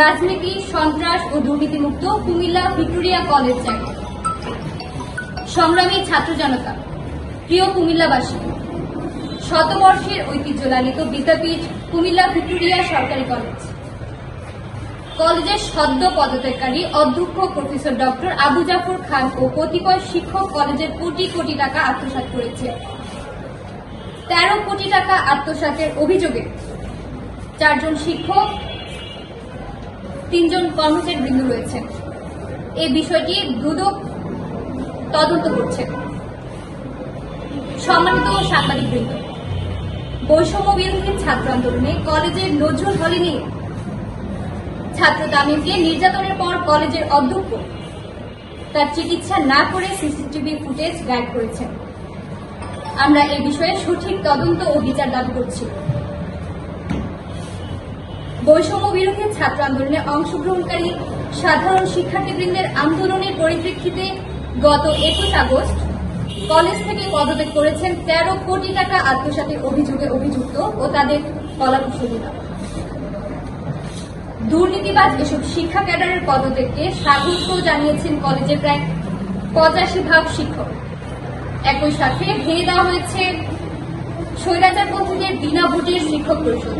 রাজনীতি, সন্ত্রাস ও দুর্নীতিমুক্ত কুমিল্লা ভিক্টোরিয়া কলেজ চাই। সংগ্রামী ছাত্র জনতা, প্রিয় কুমিল্লাবাসী, শতবর্ষের ঐতিহ্য লালিত বিদ্যাপীঠ কুমিল্লা ভিক্টোরিয়া সরকারি কলেজ। কলেজের সদ্য পদত্যাগকারী অধ্যক্ষ প্রফেসর ডক্টর আবু জাফর খান ও কতিপয় শিক্ষক কলেজের কোটি কোটি টাকা আত্মসাৎ করেছে। তেরো কোটি টাকা আত্মসাতের অভিযোগে চারজন শিক্ষক তিনজন কর্মচারী বৃন্দ রয়েছেন এই বিষয়টি দ্রুত তদন্ত করছে। সম্মানিত সাংবাদিক বৃন্দ, বৈষম্য বিরোধী ছাত্র আন্দোলনে কলেজের নজরুল হলে নিয়ে ছাত্র তামিমকে নির্যাতনের পর কলেজের অধ্যক্ষ তার চিকিৎসা না করে সিসিটিভি ফুটেজ গায়েব করেছেন। আমরা এই বিষয়ে সঠিক তদন্ত ও বিচার দাবি করছি। বৈষম্য বিরোধী ছাত্র আন্দোলনে অংশগ্রহণকারী সাধারণ শিক্ষার্থীবৃন্দের আন্দোলনের পরিপ্রেক্ষিতে গত একুশ আগস্ট কলেজ থেকে পদত্যাগ করেছেন তেরো কোটি টাকা আত্মসাতের অভিযোগে অভিযুক্ত ও তাদের কলাকুশলীরা দুর্নীতিবাজ এসব শিক্ষা ক্যাডারের পদত্যাগকে স্বাগত জানিয়েছেন কলেজের প্রায় পঁচাশি ভাগ শিক্ষক। একই সাথে ভেঙে দেওয়া হয়েছে স্বৈরাচার পদ্ধতির বিনা ভোটের শিক্ষক পরিষদ।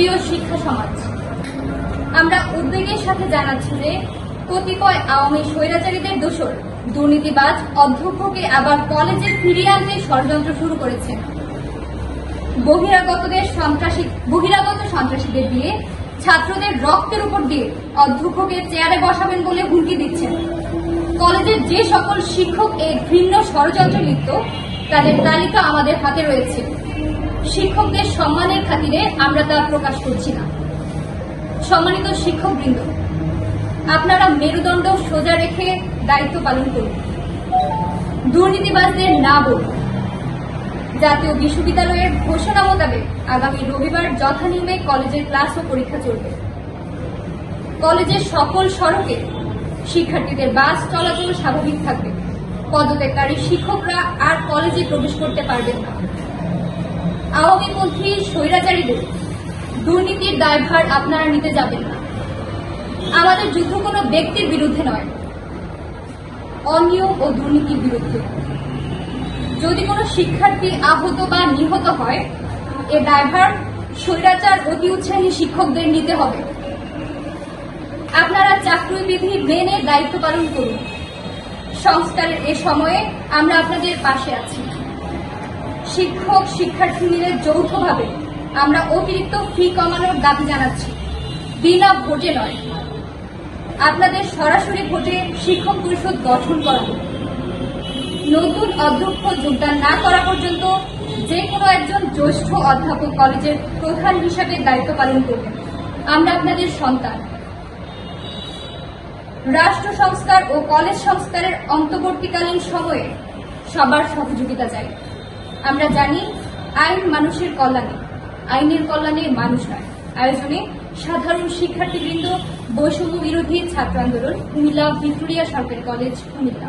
প্রিয় শিক্ষা সমাজ। আমরা উদ্বেগের সাথে জানাচ্ছি যে কতিপয় আওয়ামী স্বৈরাচারীদের দোষর দুর্নীতিবাজ অধ্যক্ষকে আবার কলেজে ফিরিয়ে আনতে ষড়যন্ত্র শুরু করেছে। বহিরাগতদের সন্ত্রাসী বহিরাগত সন্ত্রাসীদের দিয়ে ছাত্রদের রক্তের উপর দিয়ে অধ্যক্ষকে চেয়ারে বসাবেন বলে হুমকি দিচ্ছেন। কলেজের যে সকল শিক্ষক এই ঘৃণ্য ষড়যন্ত্রে লিপ্ত, তাদের তালিকা আমাদের হাতে রয়েছে। শিক্ষকদের সম্মানের খাতিরে আমরা তা প্রকাশ করছি না। সম্মানিত শিক্ষকবৃন্দ, আপনারা মেরুদণ্ড সোজা রেখে দায়িত্ব পালন করুন। দুর্নীতিবাজদের না বলুন। জাতীয় বিশ্ববিদ্যালয়ের ঘোষণা মোতাবেক আগামী রবিবার যথানিয়মে কলেজের ক্লাস ও পরীক্ষা চলবে। কলেজের সকল সড়কে শিক্ষার্থীদের বাস চলাচল স্বাভাবিক থাকবে। পদত্যাগকারী শিক্ষকরা আর কলেজে প্রবেশ করতে পারবেন না। আওয়ামীপন্থী স্বৈরাচারীদের দুর্নীতির দায়ভার আপনারা নিতে যাবেন না। আমাদের যুদ্ধ কোনো ব্যক্তির বিরুদ্ধে নয়, অনিয়ম ও দুর্নীতির বিরুদ্ধে। যদি কোনো শিক্ষার্থী আহত বা নিহত হয়, এ দায়ভার স্বৈরাচার অতি উৎসাহী শিক্ষকদের নিতে হবে। আপনারা চাকরি বিধি মেনে দায়িত্ব পালন করুন। সংস্কারের এ সময়ে আমরা আপনাদের পাশে আছি। শিক্ষক শিক্ষার্থী মিলে যৌথভাবে আমরা অতিরিক্ত ফি কমানোর দাবি জানাচ্ছি। বিনা ভোটে নয়। আপনাদের সরাসরি ভোটে শিক্ষক পরিষদ গঠন করা হোক নতুন অধ্যক্ষ যোগদান না করা পর্যন্ত যে কোনো একজন জ্যেষ্ঠ অধ্যাপক কলেজের প্রধান হিসাবে দায়িত্ব পালন করবেন। আমরা আপনাদের সন্তান। রাষ্ট্র সংস্কার ও কলেজ সংস্কারের অন্তর্বর্তীকালীন সময়ে সবার সহযোগিতা চাই। আমরা জানি আইন মানুষের কল্যাণে, আইনের কল্যাণে মানুষ নয় আয়োজনে সাধারণ শিক্ষার্থীবৃন্দ বৈষম্য বিরোধী ছাত্র আন্দোলন, কুমিল্লা ভিক্টোরিয়া সরকারি কলেজ, কুমিল্লা।